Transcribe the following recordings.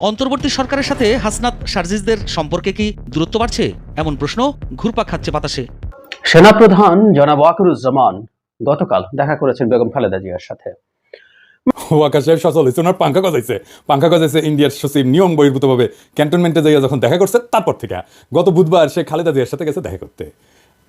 অন্তর্বর্তী সরকারের সাথে হাসনাত সার্জিসদের সম্পর্কে কি দূরত্ব বাড়ছে? এমন প্রশ্ন ঘুরপাক খাচ্ছে বাতাসে। সেনাপ্রধান জনাব ওয়াকরুজ্জামান গতকাল দেখা করেছেন বেগম খালেদা জিয়ার সাথে। ওয়াকার সাহেব সচল হয়েছে ওনার পাঙ্খা গজাইছে। পাঙ্খা গজাইছে ইন্ডিয়ার সচিব নিয়ম বহির্ভূতভাবে ক্যান্টনমেন্টে যাইয়া যখন দেখা করছে তারপর থেকে গত বুধবার সে খালেদা জিয়ার সাথে গেছে দেখা করতে।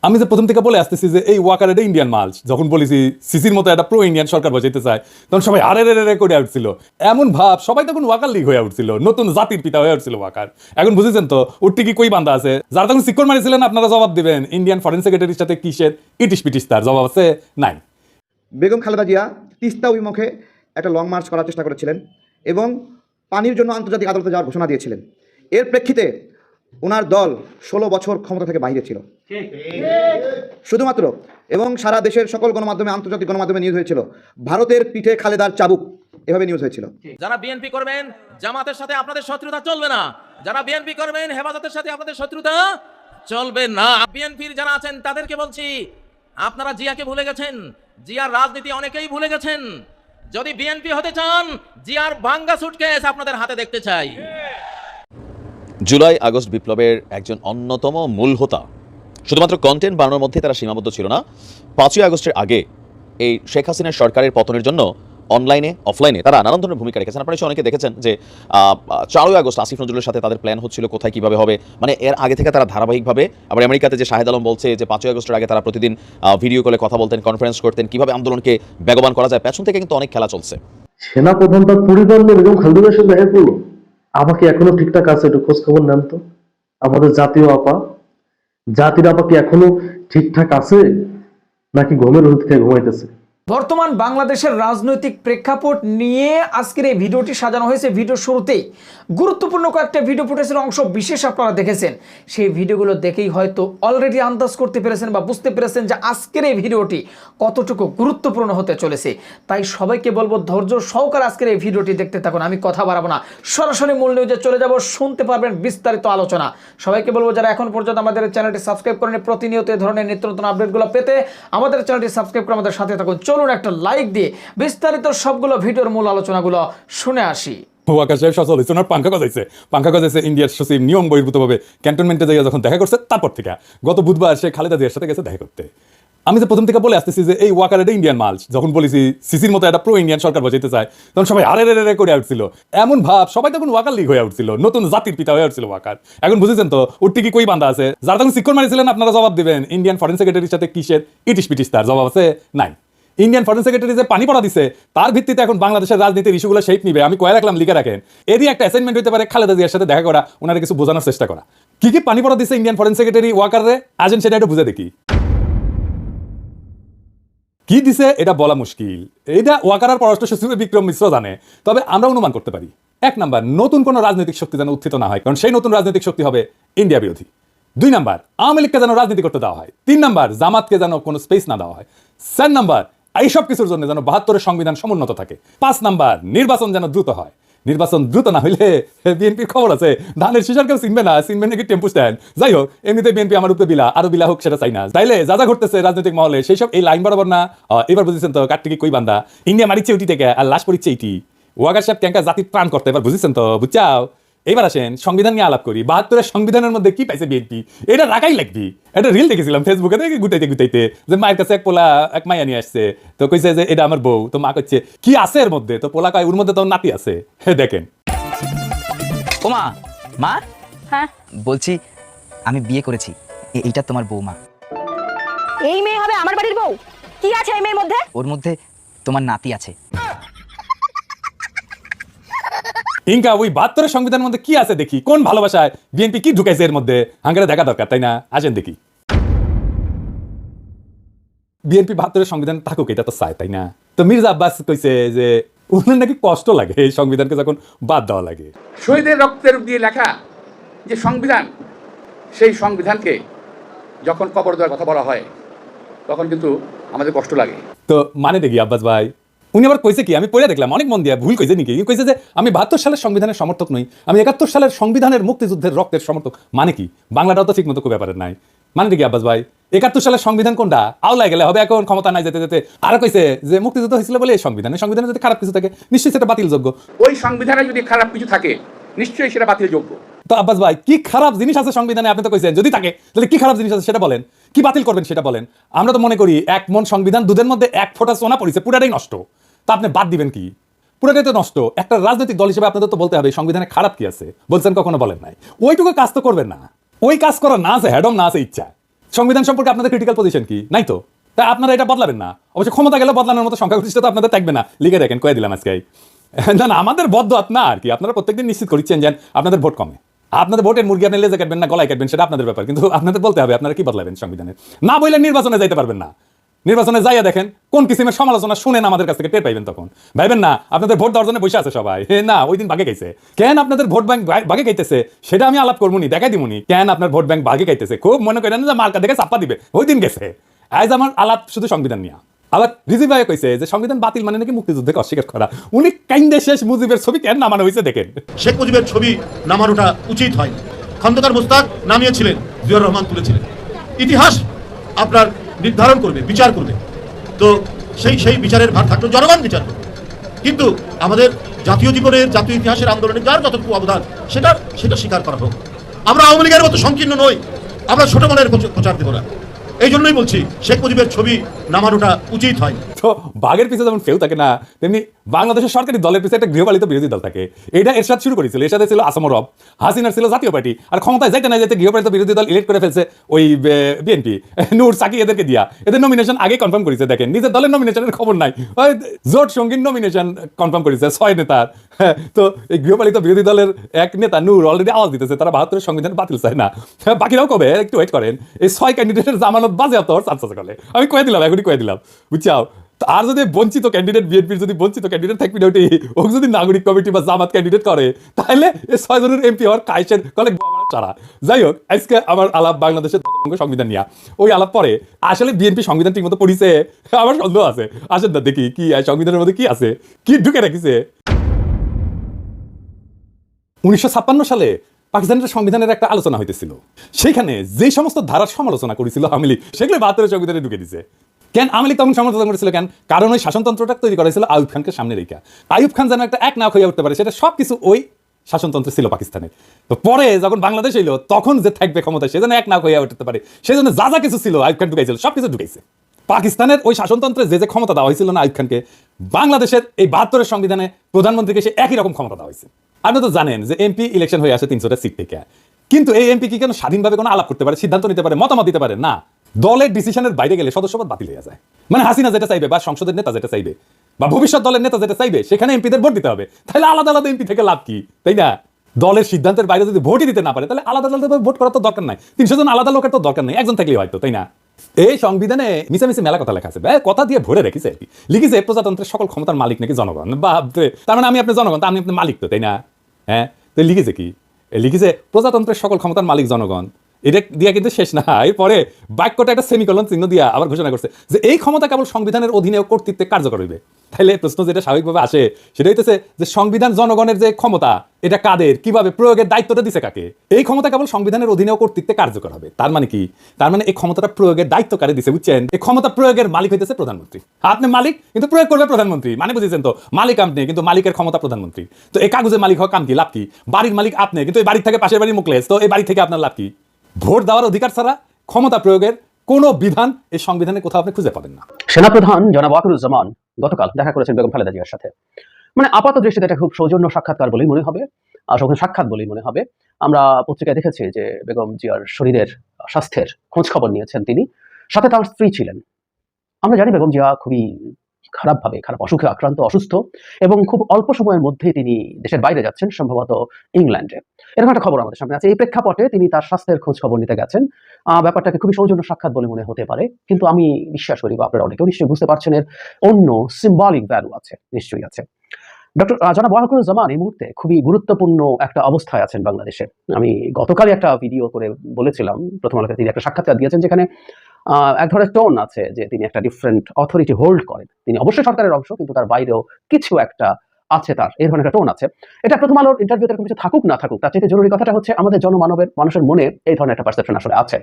আমি যে প্রথম থেকে বলে আসতেছি যে এই ওয়াকার এটা ইন্ডিয়ান মাল। যখন বলেছি সিসির মতো একটা প্রো ইন্ডিয়ান সরকার বসাইতে চায়, তখন সবাই আরে রে রে করে উঠছিল। এমন ভাব, সবাই তখন ওয়াকার লিগ হয়ে উঠছিল, নতুন জাতির পিতা হয়ে উঠছিল ওয়াকার। এখন বুঝেছেন তো, উঠতে কি কই বান্ধা আছে? যারা তখন সিকর মারিছিলেন, আপনারা জবাব দিবেন ইন্ডিয়ান ফরেন সেক্রেটারির সাথে কিসের ইটিস পিটিস তার জবাব আছে নাই। বেগম খালেদা জিয়া তিস্তা অভিমুখে একটা লং মার্চ করার চেষ্টা করেছিলেন এবং পানির জন্য আন্তর্জাতিক আদালতে যাওয়ার ঘোষণা দিয়েছিলেন। এর প্রেক্ষিতে ওনার দল ষোলো বছর ক্ষমতা থেকে বাইরে ছিল। শুধুমাত্র। এবং সারা দেশের সকল গণমাধ্যমে আন্তর্জাতিক গণমাধ্যমে নিউজ হয়েছিল। ভারতের পিঠে খালেদার চাবুক এভাবে নিউজ হয়েছিল। যারা বিএনপি করবেন জামাতের সাথে আপনাদের শত্রুতা চলবে না। যারা বিএনপি করবেন হেফাজতের সাথে আপনাদের শত্রুতা চলবে না। বিএনপির যারা আছেন তাদেরকে বলছি আপনারা জিয়াকে ভুলে গেছেন। জিয়ার রাজনীতি অনেকেই ভুলে গেছেন। যদি বিএনপি হতে চান জিয়ার ভাঙ্গা সুটকেস আপনাদের হাতে দেখতে চাই। জুলাই আগস্ট বিপ্লবের একজন অন্যতম মূল হোতা। শুধুমাত্র কন্টেন্ট বানানোর মধ্যে তারা সীমাবদ্ধ ছিল না। পাঁচই আগস্টের আগে এই শেখ হাসিনার সরকারের পতনের জন্য অনলাইনে অফলাইনে তারা নানান ধরনের ভূমিকা রেখেছেন। আপনারা অনেকে দেখেছেন যে চারই আগস্ট আসিফ নজরুলের সাথে তাদের প্ল্যান হচ্ছিল কোথায়, কীভাবে হবে। মানে এর আগে থেকে তারা ধারাবাহিকভাবে, আবার আমেরিকাতে যে শাহেদ আলম বলছে যে পাঁচই আগস্টের আগে তারা প্রতিদিন ভিডিও কলে কথা বলতেন কনফারেন্স করতেন, কীভাবে আন্দোলনকে বেগবান করা যায়, পেছন থেকে কিন্তু অনেক খেলা চলছে। সেনাপ্রধান তার পরিবার নিয়ে বেগম দেখা করল। আমাকে এখনও ঠিকঠাক আছে একটু খোঁজ খবর নেন তো। আমাদের জাতীয় আপা জাতির আপা কি এখনও ঠিকঠাক আছে নাকি ঘুমের ওষুধ খেয়ে ঘুমাইতেছে? বর্তমান বাংলাদেশের রাজনৈতিক প্রেক্ষাপট নিয়ে আজকের এই ভিডিওটি সাজানো হয়েছে। ভিডিও শুরুতেই গুরুত্বপূর্ণ কয়েকটা ভিডিও ফুটেজের অংশ বিশেষ আপনারা দেখেছেন। সেই ভিডিওগুলো দেখেই হয়তো অলরেডি আন্দাজ করতে পেরেছেন বা বুঝতে পেরেছেন যে আজকের এই ভিডিওটি কতটুকু গুরুত্বপূর্ণ হতে চলেছে। তাই সবাইকে বলব ধৈর্য সহকারে আজকের এই ভিডিওটি দেখতে থাকুন। আমি কথা বাড়াবো না। সরাসরি মূল নিউজে চলে যাব। শুনতে পারবেন বিস্তারিত আলোচনা। সবাইকে বলব যারা এখন পর্যন্ত আমাদের চ্যানেলটি সাবস্ক্রাইব করেন প্রতিনিয়ত এই ধরনের নিত্য নতুন আপডেটগুলো পেতে আমাদের চ্যানেলটি সাবস্ক্রাইব করে আমাদের সাথে থাকুন। চলুন একটা লাইক দিয়ে বিস্তারিত সবগুলো ভিডিওর মূল আলোচনাগুলো শুনে আসি। আমি প্রথম থেকে বলে আসতেছি যে এই ওয়াকার এটা ইন্ডিয়ান মাল, যখন বলেছি সিসির মতো একটা প্রো ইন্ডিয়ান সরকার বসাইতে চায়, তখন সবাই আরে রে রে করে উঠছিল এমন ভাব, সবাই তখন ওয়াকার লিগ হয়ে উঠছিল নতুন জাতির পিতা হয়ে উঠছিল ওয়াকার। এখন বুঝেছেন তো উঠতে কি কই বান্ধা আছে? যারা তখন সিকর মারিছিলেন, আপনারা জবাব দিবেন ইন্ডিয়ান ফরেন সেক্রেটারির সাথে কিসের ইটিস পিটিস তার জবাব আছে? নাই। ইন্ডিয়ান ফরেন সেক্রেটারি যে পানি পড়া দিছে, তার ভিত্তিতে এখন বাংলাদেশের রাজনীতির ইস্যুগুলো শেপ নিবে। আমি কয়ে রাখলাম, লিখে রাখেন। এরই একটা অ্যাসাইনমেন্ট হতে পারে খালেদা জিয়ার সাথে দেখা করা ওনারা কিছু বোঝানোর চেষ্টা করা। কি কি পানি পড়া দিছে ইন্ডিয়ান ফরেন সেক্রেটারি ওয়াকারে আজেন সেটা একটু বুঝে দেখি। কি দিছে? এটা বলা মুশকিল। এটা ওয়াকারার পররাষ্ট্র সচিব বিক্রম মিশ্র জানে, তবে আমরা অনুমান করতে পারি। এক নাম্বার, নতুন কোনো রাজনৈতিক শক্তি যেন উত্থিত না হয়, কারণ সেই নতুন রাজনৈতিক শক্তি হবে ইন্ডিয়া বিরোধী। দুই নাম্বার, আওয়ামী লীগকে যেন রাজনীতি করতে দেওয়া হয়। তিন নাম্বার, জামাতকে যেন কোনো স্পেস না দেওয়া হয়। চার নাম্বার এইসব কিছুর জন্য যেন বাহাত্তরের সংবিধান সমুন্নত থাকে। পাঁচ নাম্বার, নির্বাচন যেন দ্রুত হয়। নির্বাচন দ্রুত না হইলে বিএনপির খবর আছে। ধানের শিশার কেউ চিনবে না, চিনবে নাকি টেম্পু স্ট্যান্ড। যাই হোক এমনিতে বিএনপি আমার উপরে বিলা, আরও বিলা হোক সেটা চাই না। তাইলে যা যা ঘটতেছে রাজনৈতিক মহলে, সেই সব এই লাইন বরাবর না। এবার বুঝেছেন তো কাটটিকি কই বান্দা? ইন্ডিয়া মারিচ্ছে উটি থেকে, আর লাশ পড়িচ্ছে ইটি ওয়াগার সাহেব ট্যাঙ্কা জাতির প্রাণ করতে, এবার বুঝেছেন তো? বুঝছাও? এবার আসেন সংবিধান নিয়ে আলাপ করি। বাহাত্তরের সংবিধানের মধ্যে কি পাইছে বিএনপি এটা রাখাই লাগবি। এটা রিল দেখেছিলাম ফেসবুকে দেখে গুটাইতে গুটাইতে যে মায়ের কাছে এক পোলা এক মাইয়া নিয়ে আসছে। তো কইছে যে এটা আমার বউ। তো মা কচ্ছে কি আছে এর মধ্যে? তো পোলা কয় ওর মধ্যে তো নাতি আছে। হে দেখেন। ওমা মা হ্যাঁ? বলছি আমি বিয়ে করেছি। এইটা তোমার বৌমা। এই মেয়ে হবে আমার বাড়ির বউ? কি আছে এই মেয়ের মধ্যে? ওর মধ্যে তোমার নাতি আছে। ইনকা ওই বাহাত্তরের সংবিধানের মধ্যে কি আছে দেখি? কোন ভালোবাসায় বিএনপি কি ঢুকাইছে এর মধ্যে? হাঙ্গারে দেখা দরকার তাই না? আসেন দেখি। বিএনপি বাহাত্তরের সংবিধান থাকুক এটা তো চায় তাই না? তো মির্জা আব্বাস কইছে যে ওনার নাকি কষ্ট লাগে এই সংবিধানকে যখন বাদ দেওয়া লাগে। শহীদের রক্তের দিয়ে লেখা যে সংবিধান সেই সংবিধানকে যখন কবর দেওয়ার কথা বলা হয় তখন কিন্তু আমাদের কষ্ট লাগে। তো মানে দেখি আব্বাস ভাই উনি আবার কইছে কি, আমি পড়ে দেখলাম, অনেক মন দিয়া ভুল কইছে নাকি? কইছে যে, আমি বাহাত্তর সালের সংবিধানের সমর্থক নই, আমি একাত্তর সালের সংবিধানের মুক্তিযুদ্ধের রক্তের সমর্থক। মানে কি? বাংলাটাও তো ঠিক মতো খুব ব্যাপারের নাই। মানে দেখি আব্বাস ভাই? একাত্তর সালের সংবিধান কোনটা? আওলায় গেলে হবে এখন, ক্ষমতা নাই যেতে যেতে। আর কইছে যে, মুক্তিযুদ্ধ হয়েছিল বলে এই সংবিধান সংবিধানে যদি খারাপ কিছু থাকে, নিশ্চয়ই সেটা বাতিল যোগ্য। ওই সংবিধানে যদি খারাপ কিছু থাকে, নিশ্চয়ই সেটা বাতিল যোগ্য। তো আব্বাস ভাই, কি খারাপ জিনিস আছে সংবিধানে? আপনি তো কইছেন, যদি থাকে, তাহলে কি খারাপ জিনিস আছে সেটা বলেন। কি বাতিল করবেন সেটা বলেন। আমরা তো মনে করি, এক মন সংবিধান, দুধের মধ্যে এক ফোঁটা সোনা পড়েছে, পুরাটাই নষ্ট। তা আপনি বাদ দিবেন কি? পুরাটাই তো নষ্ট। একটা রাজনৈতিক দল হিসেবে আপনাদের তো বলতে হবে সংবিধানে খারাপ কি আছে? বলছেন কখনো বলেন নাই। ওইটুকু কাজ তো করবেন না। ওই কাজ করা না আছে, হ্যাডম না আছে, ইচ্ছা। সংবিধান সম্পর্কে আপনাদের ক্রিটিক্যাল পজিশন কি? নাই তো? তাই আপনারা এটা বদলাবেন না। অবশ্য ক্ষমতা গেলে বদলানোর মতো সংখ্যাগরিষ্ঠতা আপনাদের থাকবে না। লিখে দেখেন কয়ে দিলাম আজকে। না না, আমাদের বদ্ধ না আর কি। আপনারা প্রত্যেকদিন নিশ্চিত করছেন যে আপনাদের ভোট কমে। আপনাদের ভোটের মুরগি আপনি লেজে কাটবেন না, গলায় কাটবেন, সেটা আপনাদের ব্যাপার। কিন্তু আপনাদের বলতে হবে, আপনারা কি বদলাবেন সংবিধানে? না বললে নির্বাচনে যাইতে পারবেন না। নির্বাচনে যাইয়া দেখেন, কোন কিসিমের সমালোচনা শুনেন আমাদের কাছ থেকে, টের পাইবেন তখন। ভাইবেন না, আপনাদের ভোট দেওয়ার জন্য বসে আছে সবাই। না, ওই দিন ভাগে গাইছে কেন আপনাদের ভোট ব্যাংক ভাগে গাইতেছে সেটা আমি আলাপ করব নি, দেখাই দিবনি কেন আপনার ভোট ব্যাংক ভাগে গাইতেছে খুব মনে করেন যে মার্কা দেখে চাপ্পা দিবে। ওই দিন গেছে। আজ আমার আলাপ শুধু সংবিধান নিয়ে। আবার রিজি ভাই কইছে যে সংবিধান বাতিল মানে নাকি মুক্তিযুদ্ধকে অস্বীকার করা। উনি কাইন্দে শেষ মুজিবের ছবি কেন নামানো হয়েছে দেখেন। শেখ মুজিবের ছবি নামানোটা উচিত হয় খন্দকার মুস্তাক নামিয়েছিলেন, জিয়াউর রহমান তুলেছিলেন। ইতিহাস আপনার নির্ধারণ করবে, বিচার করবে। তো সেই সেই বিচারের ভার থাকল জনগণ বিচার করবে। কিন্তু আমাদের জাতীয় জীবনের, জাতীয় ইতিহাসের আন্দোলনে যার যতটুকু অবদান, সেটা সেটা স্বীকার করা হোক। আমরা আওয়ামী লীগের মতো সংকীর্ণ নই। আমরা ছোট মনের প্রচ- প্রচার দেবো না। এই জন্যই বলছি, শেখ মুজিবের ছবি নামানোটা উচিত হয় তো বাঘের পিছে যেমন কেউ থাকে না তেমনি বাংলাদেশের সরকারি দলের পিছে একটা গৃহপালিত বিরোধী দল থাকে। এটা এরশাদ শুরু করেছিল। এরশাদে ছিল আসাম রব। হাসিনার ছিল জাতীয় পার্টি। আর ক্ষমতায় যাইতে না যাইতে গৃহপালিত বিরোধী দল ইলেক্ট করে ফেলছে ওই বিএনপি নূর সাকি এদেরকে দিয়া। এদের নমিনেশন আগে কনফার্ম করেছে দেখেন। নিজের দলের নমিনেশনের খবর নাই। ওই জোট সঙ্গীর নমিনেশন কনফার্ম করেছে ছয় নেতার হ্যাঁ, তো এই গৃহপালিত বিরোধী দলের এক নেতা নূর অলরেডি আওয়াজ দিতেছে তারা বাহাত্তরের সংবিধান বাতিল চায় না। বাকিরাও কবে? একটু ওয়েট করেন। এই ছয় ক্যান্ডিডেটের জামানত বাজে হওয়ার চান্স আছে আমি কয়ে দিলাম এখনই কয়ে দিলাম। বুঝছাও? আর যদি বঞ্চিত ক্যান্ডিডেট বিএনপির যদি বঞ্চিত ক্যান্ডিডেট থাকবি ওটি ও যদি নাগরিক কমিটি বা জামাত ক্যান্ডিডেট করে, তাহলে এই ছয় জনের এমপি হওয়ার কাইসের কলে চারা যাই হোক, আজকে আমার আলাপ বাংলাদেশের সংবিধান নিয়ে। ওই আলাপ পরে আসলে বিএনপি সংবিধান ঠিক মতো পড়িছে? আমার সন্দেহ আছে। আসেন না দেখি কি সংবিধানের মধ্যে কি আছে? কি ঢুকে রাখিছে? উনিশশো ছাপ্পান্ন সালে পাকিস্তানের সংবিধানের একটা আলোচনা হইতেছিল। সেখানে যে সমস্ত ধারার সমালোচনা করেছিল আওয়ামী লীগ, সেগুলো বাহাত্তরের সংবিধানে ঢুকে দিছে। কেন? আওয়ামী তখন সমালোচনা করেছিল কেন? কারণ ওই শাসনতন্ত্রটা তৈরি করা হয়েছিল আইব খানকে সামনে রেখা। আইব খান যেন একটা এক নাক হয়ে উঠতে পারে, সেটা সব কিছু ওই শাসনতন্ত্র ছিল পাকিস্তানে তো পরে যখন বাংলাদেশ এলো, তখন যে থাকবে ক্ষমতায় সেজন্য এক নাক হয়ে উঠতে পারে। সেজন্য যা যা কিছু ছিল আইব খান ঢুকাইছিল সব কিছু ঢুকাইছে। পাকিস্তানের ওই শাসনতন্ত্রে যে যে ক্ষমতা দেওয়া হয়েছিল না আইব খানকে, বাংলাদেশের এই বাহাত্তরের সংবিধানে প্রধানমন্ত্রীকে সে একই রকম ক্ষমতা দেওয়া হয়েছে। আপনি তো জানেন যে এমপি ইলেকশন হয়ে আসে তিনশোটা সিট থেকে। কিন্তু এই এমপি কি কেন স্বাধীনভাবে কোনো আলাপ করতে পারে, সিদ্ধান্ত নিতে পারে, মতামত দিতে পারে? না। দলের ডিসিশনের বাইরে গেলে সদস্যপদ বাতিল হয়ে যায়। মানে হাসিনা যেটা চাইবে বা সংসদের নেতা যেটা চাইবে বা ভবিষ্যৎ দলের নেতা যেটা চাইবে, সেখানে এমপিদের ভোট দিতে হবে। তাহলে আলাদা আলাদা এমপি থেকে লাভ কি? তাই না? দলের সিদ্ধান্তের বাইরে যদি ভোটই দিতে না পারে, তাহলে আলাদা আলাদা ভোট করার তো দরকার নাই। তিনশো জন আলাদা লোকের তো দরকার নেই, একজন থাকলেই হয়তো, তাই না? এই সংবিধানে মিশামিশি মেলা কথা লেখা আছে কথা দিয়ে ভরে রেখেছে আর কি। লিখেছে, প্রজাতন্ত্রের সকল ক্ষমতার মালিক নাকি জনগণ? বাপরে তার মানে আমি আপনার জনগণ, তা আমি আপনার মালিক তো, তাই না? হ্যাঁ? তো লিখেছে কি? লিখেছে, প্রজাতন্ত্রের সকল ক্ষমতার মালিক জনগণ। এটা দিয়া কিন্তু শেষ না। এরপরে বাক্যটা একটা সেমিকলন চিহ্ন দিয়া আবার ঘোষণা করছে যে এই ক্ষমতা কেবল সংবিধানের অধীনে কর্তৃত্বে কার্যকর হইবে। তাহলে প্রশ্ন যেটা স্বাভাবিকভাবে আসে, সেটা হইতেছে যে সংবিধান জনগণের যে ক্ষমতা, এটা কাদের, কীভাবে, প্রয়োগের দায়িত্বটা দিছে কাকে? এই ক্ষমতা কেবল সংবিধানের অধীনে কর্তৃত্বে কার্যকর হবে। তার মানে কি? তার মানে এই ক্ষমতাটা প্রয়োগের দায়িত্ব কারে দিছে, বুঝছেন? এই ক্ষমতা প্রয়োগের মালিক হইতেছে প্রধানমন্ত্রী। আপনি মালিক, কিন্তু প্রয়োগ করবে প্রধানমন্ত্রী। মানে বুঝেছেন তো, মালিক আপনি, কিন্তু মালিকের ক্ষমতা প্রধানমন্ত্রী। তো এই কাগজের মালিক হওয়া কাম কি? লাভ কি? বাড়ির মালিক আপনি, কিন্তু এই বাড়ি থেকে পাশের বাড়ির মুখলেস, তো এই বাড়ি থেকে আপনার লাভ কি? ভোট দেওয়ার অধিকার ছাড়া ক্ষমতা প্রয়োগের কোনো বিধান এই সংবিধানে কোথাও আপনি খুঁজে পাবেন না। সেনাপ্রধান জনাব ওয়াকিরুজ্জামান গতকাল দেখা করেছেন বেগম খালেদা জিয়ার সাথে। মানে আপাত দৃষ্টিতে এটা খুব সৌজন্য সাক্ষাৎকার বলেই মনে হবে, আর সাক্ষাৎ বলেই মনে হবে। আমরা পত্রিকায় দেখেছি যে বেগম জিয়ার শরীরের স্বাস্থ্যের খোঁজ খবর নিয়েছেন তিনি, সাথে তার স্ত্রী ছিলেন। আমরা জানি বেগম জিয়া খুবই খারাপভাবে, খারাপ অসুখে আক্রান্ত, অসুস্থ এবং খুব অল্প সময়ের মধ্যে তিনি দেশের বাইরে যাচ্ছেন, সম্ভবত ইংল্যান্ডে। এরকম একটা খবর আমাদের সামনে আছে। এই প্রেক্ষাপটে তিনি তার স্বাস্থ্যের খোঁজ খবর নিতে গেছেন। ব্যাপারটাকে খুবই সৌজন্য সাক্ষাৎ বলে মনে হতে পারে। কিন্তু আমি বিশ্বাস করি বা আপনারা অনেকেও নিশ্চয়ই বুঝতে পারছেন এর অন্য সিম্বলিক ভ্যালু আছে, নিশ্চয়ই আছে। ডক্টর জনাব জামান এই মুহূর্তে খুবই গুরুত্বপূর্ণ একটা অবস্থায় আছেন বাংলাদেশে। আমি গতকালই একটা ভিডিও করে বলেছিলাম, প্রথম আলোকে তিনি একটা সাক্ষাৎকার দিয়েছেন যেখানে এক ধরনের টোন আছে যে তিনি একটা ডিফারেন্ট অথরিটি হোল্ড করেন। তিনি অবশ্যই সরকারের অংশ, কিন্তু তার বাইরেও কিছু একটা আছে তার এই ধরনের একটা টোন আছে। এটা প্রথম আলোর ইন্টারভিউতে এরকম কিছু থাকুক, না থাকুক, তার চাইতে জরুরি কথাটা হচ্ছে আমাদের জনমানবের, মানুষের মনে এই ধরনের একটা পারসেপশন আসলে আছে।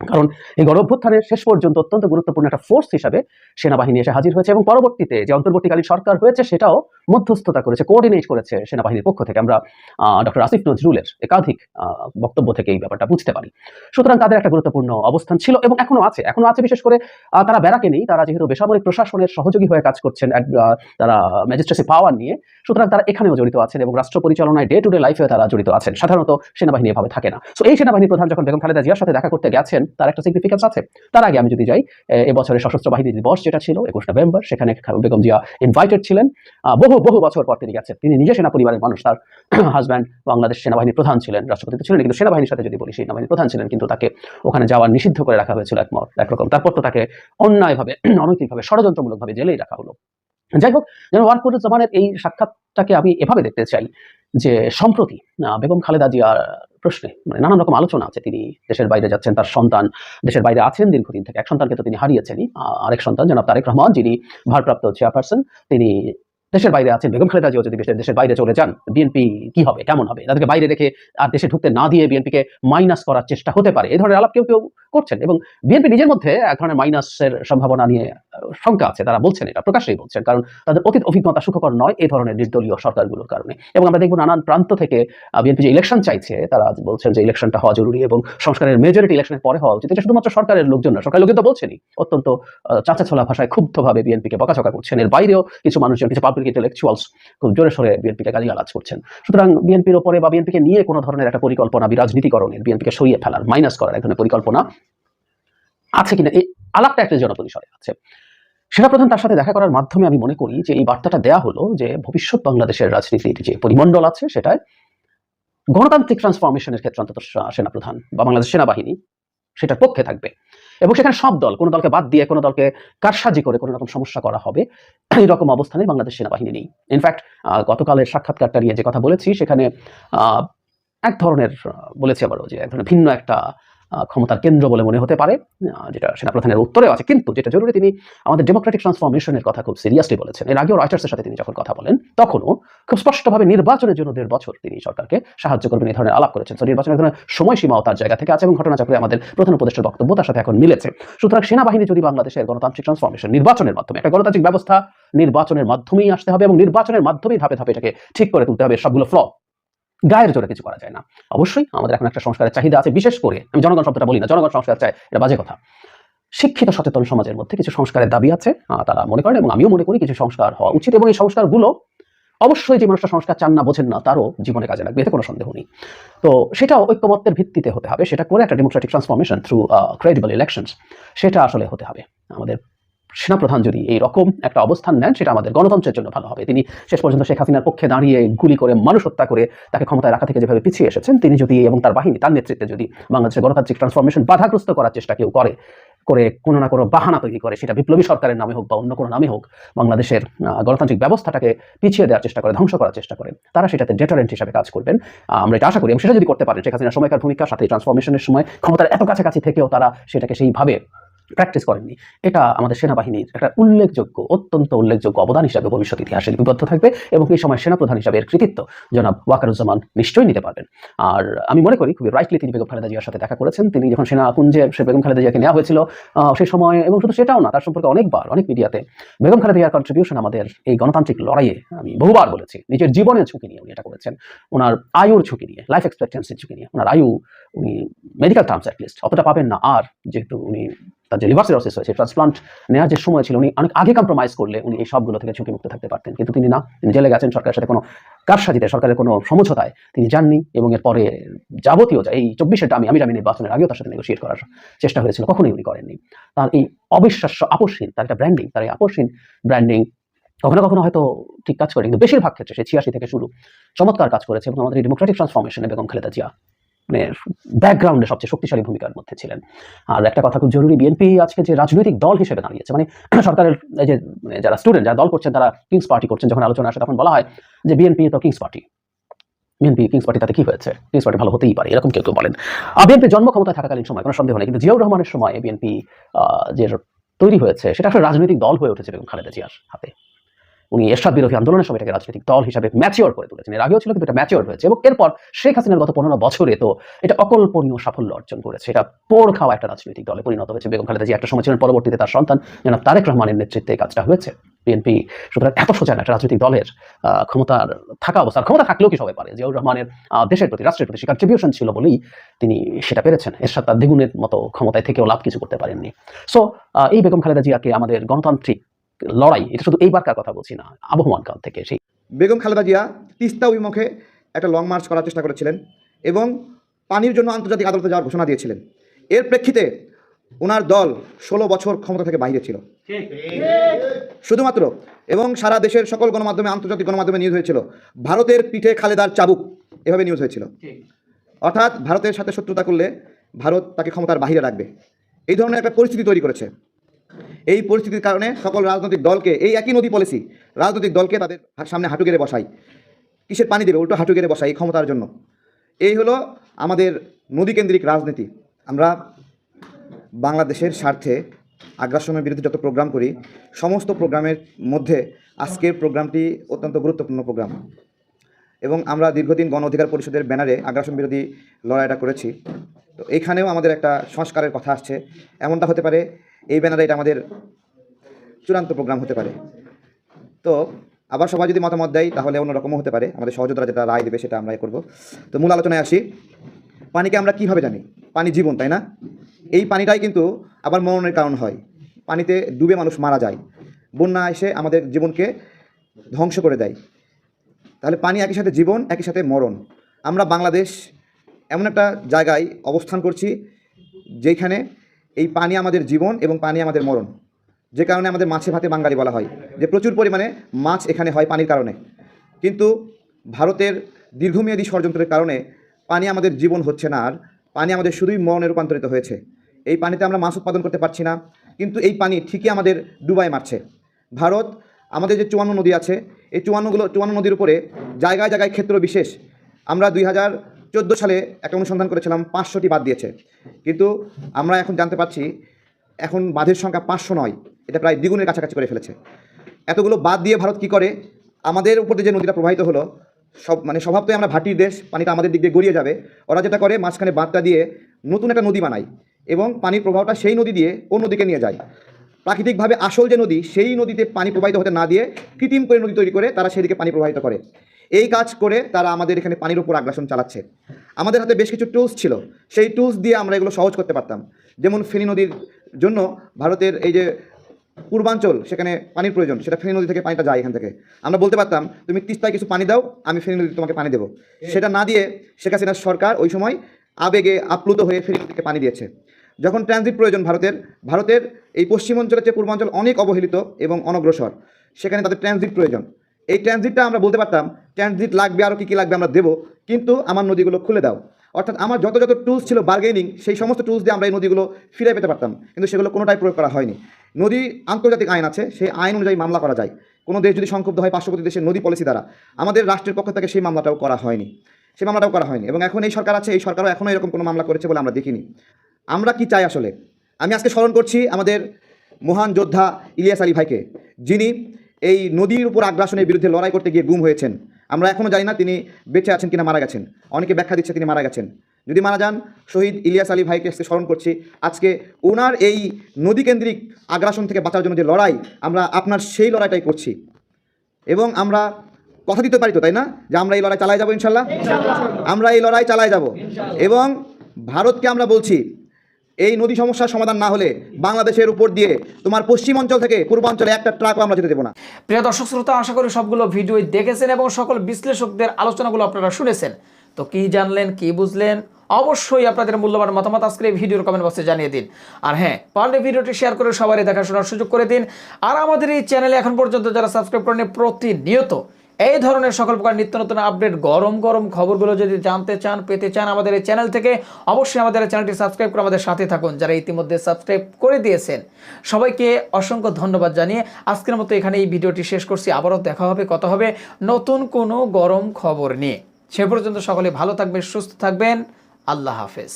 কারণ এই গণঅভ্যুত্থানের শেষ পর্যন্ত অত্যন্ত গুরুত্বপূর্ণ একটা ফোর্স হিসাবে সেনাবাহিনী এসে হাজির হয়েছে এবং পরবর্তীতে যে অন্তর্বর্তীকালীন সরকার হয়েছে সেটাও মধ্যস্থতা করেছে কোঅর্ডিনেট করেছে সেনাবাহিনীর পক্ষ থেকে। আমরা ডক্টর আসিফ নজরুলের একাধিক বক্তব্য থেকে এই ব্যাপারটা বুঝতে পারি। সুতরাং তাদের একটা গুরুত্বপূর্ণ অবস্থান ছিল এবং এখনও আছে। এখনও আছে বিশেষ করে তারা ব্যারাকে নেই। তারা যেহেতু বেসামরিক প্রশাসনের সহযোগী হয়ে কাজ করছেন তারা ম্যাজিস্ট্রেসি পাওয়ার নিয়ে। সুতরাং তারা এখানেও জড়িত আছেন এবং রাষ্ট্র পরিচালনায় ডে টু ডে লাইফে তারা জড়িত আছেন। সাধারণত সেনাবাহিনী এভাবে থাকে না। সো এই সেনাবাহিনী প্রধান যখন বেগম খালেদা জিয়ার সাথে দেখা করতে গেছেন, তার একটা সিগনিফিকেন্স আছে। তার আগে আমি যদি যাই এবছরের সশস্ত্র বাহিনী দিবস যেটা ছিল, একুশ নভেম্বর, সেখানে বেগম জিয়া ইনভাইটেড ছিলেন। বহু বহু বছর পর তিনি গেছেন। তিনি নিজে সেনা পরিবারের মানুষ, তার হাজব্যান্ড বাংলাদেশ সেনাবাহিনীর প্রধান ছিলেন রাষ্ট্রপতি তো ছিলেন, কিন্তু সেনাবাহিনীর সাথে যদি বলি সেনাবাহিনীর প্রধান ছিলেন, কিন্তু তাকে ওখানে যাওয়া নিষিদ্ধ করে রাখা হয়েছিল একমত একরকম তারপর তো তাকে অন্যায়ভাবে, অনৈতিকভাবে ষড়যন্ত্রমূলকভাবে জেলেই রাখা হলো। যাই হোক, যেন ওয়ারকুরুজ্জামানের এই সাক্ষাৎটাকে আমি এভাবে দেখতে চাই যে, সম্প্রতি বেগম খালেদা জিয়ার প্রশ্নে মানে নানান রকম আলোচনা আছে, তিনি দেশের বাইরে যাচ্ছেন, তার সন্তান দেশের বাইরে আছেন দীর্ঘদিন থেকে। এক সন্তানকে তো তিনি হারিয়েছেনই আরেক সন্তান, জনাব তারেক রহমান, যিনি ভারপ্রাপ্ত চেয়ারপারসন তিনি দেশের বাইরে আছেন বেগম খালেদা জিয়াও যদি দেশের- বাইরে চলে যান বিএনপি কি হবে? কেমন হবে? তাদেরকে বাইরে রেখে আর দেশে ঢুকতে না দিয়ে বিএনপিকে মাইনাস করার চেষ্টা হতে পারে এই ধরনের আলাপ কেউ কেউ করছেন এবং বিএনপি নিজের মধ্যে এক ধরনের মাইনাসের সম্ভাবনা নিয়ে শঙ্কা আছে। তারা বলছেন এটা প্রকাশ্যেই বলছেন কারণ তাদের অতীত অভিজ্ঞতা সুখকর নয় এই ধরনের নির্দলীয় সরকারগুলোর কারণে। এবং আমরা দেখব নানান প্রান্ত থেকে বিএনপি যে ইলেকশন চাইছে তারা বলছেন যে ইলেকশনটা হওয়া জরুরি এবং সংস্কারের মেজরিটি ইলেকশনের পরে হওয়া উচিত। এটা শুধুমাত্র সরকারের লোকজন না সরকারের লোকজন তো বলছেনই। অত্যন্ত আহ, চাঁচাছোলা ভাষায় ক্ষুব্ধভাবে বিএনপিকে বকাচকা করছেন। এর বাইরেও কিছু মানুষজন কিছু ইন্টেলেকচুয়ালস খুব জোরে সরে বিএনপিকে গালিগালাজ করছেন। সুতরাং বিএনপির ওপরে বা বিএনপিকে নিয়ে কোনো ধরনের একটা পরিকল্পনা বিরাজনীতিকরণের, বিএনপিকে সরিয়ে ফেলার মাইনাস করার এক ধরনের পরিকল্পনা আছে কিনা, এই আলাপটা একটা জনপরিসরে আছে। সেনাপ্রধান তার সাথে দেখা করার মাধ্যমে আমি মনে করি যে এই বার্তাটা দেয়া হলো যে ভবিষ্যৎ বাংলাদেশের রাজনীতির যে পরিমণ্ডল আছে সেটায় গণতান্ত্রিক ট্রান্সফরমেশনের ক্ষেত্রে অন্তত সেনাপ্রধান বা বাংলাদেশ সেনাবাহিনী সেটার পক্ষে থাকবে। এবং সেখানে সব দল, কোনো দলকে বাদ দিয়ে কোনো দলকে কারসাজি করে কোনো রকম সমস্যা করা হবে এরকম অবস্থানে বাংলাদেশ সেনাবাহিনী নেই। ইনফ্যাক্ট গতকালের সাক্ষাৎকারটা নিয়ে যে কথা বলেছি, সেখানে এক ধরনের বলেছি আবারও যে এক ধরনের ভিন্ন একটা ক্ষমতার কেন্দ্র বলে মনে হতে পারে যেটা সেনাপ্রধানের উত্তরেও আছে। কিন্তু যেটা জরুরি, তিনি আমাদের ডেমোক্রেটিক ট্রান্সফরমেশনের কথা খুব সিরিয়াসলি বলেছেন। এর আগেও রয়টার্সের সাথে তিনি যখন কথা বলেন, তখনও খুব স্পষ্টভাবে নির্বাচনের জন্য দেড় বছর তিনি সরকারকে সাহায্য করবেন এই ধরনের আলাপ করেছেন। তো নির্বাচনের ধরনের সময়সীমাও তার জায়গা থেকে আছে এবং ঘটনাচক্রে আমাদের প্রধান উপদেষ্টার বক্তব্য তার সাথে এখন মিলেছে। সুতরাং সেনাবাহিনী যদি বাংলাদেশের গণতান্ত্রিক ট্রান্সফরমেশন নির্বাচনের মাধ্যমে একটা গণতান্ত্রিক ব্যবস্থা নির্বাচনের মাধ্যমেই আসতে হবে এবং নির্বাচনের মাধ্যমেই ধাপে ধাপে এটাকে ঠিক করে তুলতে হবে, সবগুলো ফ্ল গায়ের জোরে কিছু করা যায় না। অবশ্যই আমাদের এখন একটা সংস্কারের চাহিদা আছে, বিশেষ করে আমি জনগণ শব্দটা বলি না, জনগণ সংস্কার চায় এটা বাজে কথা। শিক্ষিত, সচেতন সমাজের মধ্যে কিছু সংস্কারের দাবি আছে তারা মনে করেন এবং আমিও মনে করি কিছু সংস্কার হওয়া উচিত এবং এই সংস্কারগুলো অবশ্যই যে মানুষটা সংস্কার চান না, বোঝেন না, তারও জীবনে কাজে লাগবে, এতে কোনো সন্দেহ নেই। তো সেটা ঐক্যমত্যের ভিত্তিতে হতে হবে, সেটা করে একটা democratic transformation through credible elections সেটা আসলে হতে হবে আমাদের সেনাপ্রধান যদি এই রকম একটা অবস্থান নেন, সেটা আমাদের গণতন্ত্রের জন্য ভালো হবে। তিনি শেষ পর্যন্ত শেখ হাসিনার পক্ষে দাঁড়িয়ে গুলি করে মানুষ হত্যা করে তাকে ক্ষমতায় রাখা থেকে যেভাবে পিছিয়ে এসেছেন, তিনি যদি এবং তার বাহিনী, তার নেতৃত্বে যদি বাংলাদেশের গণতান্ত্রিক ট্রান্সফরমেশন বাধাগ্রস্ত করার চেষ্টা কেউ করে করে কোনো না কোনো বাহানা তৈরি করে, সেটা বিপ্লবী সরকারের নামে হোক বা অন্য কোনো নামে হোক, বাংলাদেশের গণতান্ত্রিক ব্যবস্থাটাকে পিছিয়ে দেওয়ার চেষ্টা করে, ধ্বংস করার চেষ্টা করে, তারা সেটাতে ডেটারেন্ট হিসাবে কাজ করবেন। আমরা এটা আশা করি। এবং সেটা যদি করতে পারেন, শেখ হাসিনার সময়কার ভূমিকার সাথে ট্রান্সফরমেশনের সময়, ক্ষমতার এত কাছাকাছি থেকেও তারা সেটাকে সেইভাবে প্র্যাকটিস করেননি। এটা আমাদের সেনাবাহিনীর একটা উল্লেখযোগ্য, অত্যন্ত উল্লেখযোগ্য অবদান হিসাবে ভবিষ্যৎ ইতিহাসে লিপিবদ্ধ থাকবে এবং এই সময় সেনাপ্রধান হিসাবে এর কৃতিত্ব জনাব ওয়াকারুজ্জামান নিশ্চয়ই নিতে পারবেন। আর আমি মনে করি, খুবই রাইটলি তিনি বেগম খালেদা জিয়ার সাথে দেখা করেছেন। তিনি যখন সেনাপুঞ্জে সে বেগম খালেদা জিয়াকে নেওয়া হয়েছিল সেই সময়, এবং শুধু সেটাও না, তার সম্পর্কে অনেকবার, অনেক মিডিয়াতে বেগম খালেদা জিয়ার কন্ট্রিবিউশন আমাদের এই গণতান্ত্রিক লড়াইয়ে আমি বহুবার বলেছি। নিজের জীবনের ঝুঁকি নিয়ে উনি এটা করেছেন। ওনার আয়ুর ঝুঁকি নিয়ে লাইফ এক্সপেক্টেন্সির ঝুঁকি নিয়ে। ওনার আয়ু, উনি মেডিকেল টার্মস অ্যাটলিস্ট অতটা পাবেন না। আর যেহেতু উনি তার যে লিভার সিরোসিস হয়েছে ট্রান্সপ্লান্ট নেওয়ার যে সময় ছিল, উনি অনেক আগে কম্প্রোমাইজ করলে উনি এই সবগুলো থেকে ঝুঁকিমুক্ত থাকতে পারতেন। কিন্তু তিনি না, তিনি জেলে গেছেন সরকারের সাথে কোনো কারসাজিতে, সরকারের কোনো সমঝোতায়। তিনি যাননি এবং এরপরে যাবতীয় যা এই চব্বিশের দামি আমি জানি নির্বাচনের আগেও তার সাথে নেগোসিয়েট করার চেষ্টা হয়েছিল, কখনোই উনি করেননি। তার এই অবিশ্বাস্য আপসহীন, তার একটা ব্র্যান্ডিং তার এই আপসহীন ব্র্যান্ডিং কখনো কখনো হয়তো ঠিক কাজ করে, কিন্তু বেশিরভাগ ক্ষেত্রে সে ছিয়াশি থেকে শুরু। চমৎকার কাজ করেছে এবং আমাদের ডেমোক্রেটিক ট্রান্সফরমেশনে বেগম খালেদা জিয়া। মানে ব্যাকগ্রাউন্ডে সবচেয়ে শক্তিশালী ভূমিকার মধ্যে ছিলেন। আর একটা কথা খুব জরুরি বিএনপি আজকে যে রাজনৈতিক দল হিসেবে দাঁড়িয়েছে মানে সরকারের যে মানে যারা স্টুডেন্ট যারা দল করছেন, তারা কিংস পার্টি করছেন, যখন আলোচনা আসে তখন বলা হয় যে বিএনপি তো kings party BNP kings party তাতে কি হয়েছে? কিংস পার্টি ভালো হতেই পারে, এরকম কেউ কেউ বলেন। বিএনপি জন্ম ক্ষমতায় থাকাকালীন সময়, কোনো সন্দেহ নেই, কিন্তু জিয়াউর রহমানের সময় বিএনপি যে তৈরি হয়েছে, সেটা আসলে রাজনৈতিক দল হয়ে উঠেছে বেগম খালেদা জিয়ার হাতে। উনি এরশাদ বিরোধী আন্দোলনের সময় এটাকে রাজনৈতিক দল হিসাবে ম্যাচিওর করে তুলেছেন। এর আগেও ছিল, কিন্তু এটা ম্যাচিওর হয়েছে এবং এরপর শেখ হাসিনার গত পনেরো বছরে তো এটা অকল্পনীয় সাফল্য অর্জন করেছে। এটা পোড় খাওয়া একটা রাজনৈতিক দলে পরিণত হয়েছে। বেগম খালেদা জি একটা সময় ছিলেন, পরবর্তীতে তার সন্তান জনাব তারেক রহমানের নেতৃত্বে কাজটা হয়েছে। বিএনপি সুতরাং এত সোজা একটা রাজনৈতিক দলের ক্ষমতার থাকা অবস্থা ক্ষমতা থাকলেও কি সবাই পারে? জিয়াউর রহমানের দেশের প্রতি, রাষ্ট্রের প্রতি কন্ট্রিবিউশন ছিল বলেই তিনি সেটা পেরেছেন। এর সাথে তার দ্বিগুণের মতো ক্ষমতায় থেকেও লাভ কিছু করতে পারেননি। সো এই বেগম খালেদা জিয়াকে আমাদের গণতান্ত্রিক লড়াই, এটা শুধু এইবারকার কথা বলছি না, আবহমান কাল থেকে সেই বেগম খালেদা জিয়া তিস্তা অভিমুখে একটা লং মার্চ করার চেষ্টা করেছিলেন এবং পানির জন্য আন্তর্জাতিক আদালতে যাওয়ার ঘোষণা দিয়েছিলেন। এর প্রেক্ষিতে ওনার দল ষোলো বছর ক্ষমতা থেকে বাইরে ছিল। শুধুমাত্র এবং সারা দেশের সকল গণমাধ্যমে, আন্তর্জাতিক গণমাধ্যমে নিউজ হয়েছিল, ভারতের পিঠে খালেদার চাবুক এভাবে নিউজ হয়েছিল। অর্থাৎ ভারতের সাথে শত্রুতা করলে ভারত তাকে ক্ষমতার বাহিরে রাখবে। এই ধরনের একটা পরিস্থিতি তৈরি করেছে। এই পরিস্থিতির কারণে সকল রাজনৈতিক দলকে এই একই নদী পলিসি রাজনৈতিক দলকে তাদের সামনে হাঁটু গেড়ে বসাই। কিসের পানি দেবে? উল্টো হাঁটু গেড়ে বসাই এই ক্ষমতার জন্য। এই হলো আমাদের নদীকেন্দ্রিক রাজনীতি। আমরা বাংলাদেশের স্বার্থে আগ্রাসনের বিরুদ্ধে যত প্রোগ্রাম করি, সমস্ত প্রোগ্রামের মধ্যে আজকের প্রোগ্রামটি অত্যন্ত গুরুত্বপূর্ণ প্রোগ্রাম। এবং আমরা দীর্ঘদিন গণ অধিকার পরিষদের ব্যানারে আগ্রাসন বিরোধী লড়াইটা করেছি। তো এইখানেও আমাদের একটা সংস্কারের কথা আসছে। এমনটা হতে পারে এই ব্যানারে এটা আমাদের চূড়ান্ত প্রোগ্রাম হতে পারে। তো আবার সবাই যদি মতামত দেয়, তাহলে অন্যরকমও হতে পারে। আমাদের সহযোগিতা যেটা রায় দেবে, সেটা আমরা করব। তো মূল আলোচনায় আসি। পানিকে আমরা কীভাবে জানি? পানি জীবন, তাই না? এই পানিটাই কিন্তু আবার মরণের কারণ হয়। পানিতে ডুবে মানুষ মারা যায়। বন্যা এসে আমাদের জীবনকে ধ্বংস করে দেয়। তাহলে পানি একই সাথে জীবন, একই সাথে মরণ। আমরা বাংলাদেশ এমন একটা জায়গায় অবস্থান করছি, যেখানে এই পানি আমাদের জীবন এবং পানি আমাদের মরণ। যে কারণে আমাদের মাছে ভাতে বাঙালি বলা হয়। যে প্রচুর পরিমাণে মাছ এখানে হয় পানির কারণে। কিন্তু ভারতের দীর্ঘমেয়াদী ষড়যন্ত্রের কারণে পানি আমাদের জীবন হচ্ছে না আর পানি আমাদের শুধুই মরণে রূপান্তরিত হয়েছে। এই পানিতে আমরা মাছ উৎপাদন করতে পারছি না। কিন্তু এই পানি ঠিকই আমাদের ডুবাই মারছে। ভারত আমাদের যে চুয়ান্ন নদী আছে, এই চুয়ান্নগুলো, চুয়ান্ন নদীর উপরে জায়গায় জায়গায় ক্ষেত্র বিশেষ। আমরা দুই হাজার চোদ্দ সালে একটা অনুসন্ধান করেছিলাম, পাঁচশোটি বাদ দিয়েছে। কিন্তু আমরা এখন জানতে পারছি, এখন বাঁধের সংখ্যা পাঁচশো নয়, এটা প্রায় দ্বিগুণের কাছাকাছি করে ফেলেছে। এতগুলো বাদ দিয়ে ভারত কি করে? আমাদের উপর যে নদীটা প্রবাহিত হলো, সব মানে স্বভাবতই আমরা ভাটির দেশ, পানিটা আমাদের দিক দিয়ে গড়িয়ে যাবে। ওরা যেটা করে, মাঝখানে বাঁধটা দিয়ে নতুন একটা নদী বানায় এবং পানির প্রবাহটা সেই নদী দিয়ে অন্য দিকে নিয়ে যায়। প্রাকৃতিকভাবে আসল যে নদী, সেই নদীতে পানি প্রবাহিত হতে না দিয়ে কৃত্রিম করে নদী তৈরি করে তারা সেদিকে পানি প্রবাহিত করে। এই কাজ করে তারা আমাদের এখানে পানির উপর আগ্রাসন চালাচ্ছে। আমাদের হাতে বেশ কিছু টুলস ছিল। সেই টুলস দিয়ে আমরা এগুলো সহজ করতে পারতাম। যেমন ফেনী নদীর জন্য ভারতের এই যে পূর্বাঞ্চল, সেখানে পানির প্রয়োজন, সেটা ফেনী নদী থেকে পানিটা যায় এখান থেকে। আমরা বলতে পারতাম, তুমি তিস্তায় কিছু পানি দাও, আমি ফেনী নদীতে তোমাকে পানি দেবো। সেটা না দিয়ে শেখ হাসিনার সরকার ওই সময় আবেগে আপ্লুত হয়ে ফেনী নদীকে পানি দিয়েছে। যখন ট্রানজিট প্রয়োজন ভারতের ভারতের এই পশ্চিমাঞ্চলের চেয়ে পূর্বাঞ্চল অনেক অবহেলিত এবং অনগ্রসর। সেখানে তাদের ট্রানজিট প্রয়োজন। এই ট্রানজিটটা আমরা বলতে পারতাম ট্রানজিট লাগবে আরও কী কী লাগবে আমরা দেবো, কিন্তু আমার নদীগুলো খুলে দাও। অর্থাৎ আমার যত যত টুলস ছিল বার্গেনিং সেই সমস্ত টুলস দিয়ে আমরা এই নদীগুলো ফিরে পেতে পারতাম, কিন্তু সেগুলো কোনোটাই প্রয়োগ করা হয়নি। নদী আন্তর্জাতিক আইন আছে, সেই আইন অনুযায়ী মামলা করা যায়। কোনো দেশ যদি সংক্ষুব্ধ হয়, পার্শ্ববর্তী দেশের নদী পলিসি দ্বারা, আমাদের রাষ্ট্রের পক্ষ থেকে সেই মামলাটাও করা হয়নি। সেই মামলাটাও করা হয়নি, এবং এখন এই সরকার আছে, এই সরকারও এখনও এরকম কোনো মামলা করেছে বলে আমরা দেখিনি। আমরা কি চাই আসলে? আমি আজকে স্মরণ করছি আমাদের মহান যোদ্ধা ইলিয়াস আলী ভাইকে, যিনি এই নদীর উপর আগ্রাসনের বিরুদ্ধে লড়াই করতে গিয়ে গুম হয়েছেন। আমরা এখনও জানি না তিনি বেঁচে আছেন কিনা মারা গেছেন। অনেকে ব্যাখ্যা দিচ্ছে তিনি মারা গেছেন। যদি মারা যান শহীদ ইলিয়াস আলী ভাইকে আজকে স্মরণ করছি। আজকে ওনার এই নদীকেন্দ্রিক আগ্রাসন থেকে বাঁচার জন্য যে লড়াই আমরা আপনার সেই লড়াইটাই করছি। এবং আমরা কথা দিতে পারি তো তাই না? যে আমরা এই লড়াই চালাই যাব ইনশাল্লাহ। আমরা এই লড়াই চালাই যাব। এবং ভারতকে আমরা বলছি এই নদী সমস্যার সমাধান না হলে বাংলাদেশের উপর দিয়ে তোমার পশ্চিম অঞ্চল থেকে পূর্বাঞ্চলে একটা ট্রাকও আমরা যেতে দেবো না। প্রিয় দর্শক, শ্রোতা, আশা করি সবগুলো ভিডিও দেখেছেন এবং সকল বিশ্লেষকদের আলোচনাগুলো আপনারা শুনেছেন। তো কি জানলেন, কি বুঝলেন? অবশ্যই আপনাদের মূল্যবান মতামত আজকের এই ভিডিওর কমেন্ট বক্সে জানিয়ে দিন। আর হ্যাঁ পারলে ভিডিওটি শেয়ার করে সবারই দেখাশোনার সুযোগ করে দিন। আর আমাদের এই চ্যানেলে এখন পর্যন্ত যারা সাবস্ক্রাইব করেন প্রতিনিয়ত এই ধরনের সকল প্রকার নিত্য নতুন আপডেট, গরম গরম খবরগুলো যদি জানতে চান, পেতে চান আমাদের এই চ্যানেল থেকে, অবশ্যই আমাদের এই চ্যানেলটি সাবস্ক্রাইব করে আমাদের সাথে থাকুন, যারা ইতিমধ্যে সাবস্ক্রাইব করে দিয়েছেন। সবাইকে অসংখ্য ধন্যবাদ জানিয়ে আজকের মতো এখানে এই ভিডিওটি শেষ করছি। আবারও দেখা হবে, কথা হবে নতুন কোনো গরম খবর নিয়ে। সে পর্যন্ত সকলে ভালো থাকবেন, সুস্থ থাকবেন। আল্লাহ হাফেজ।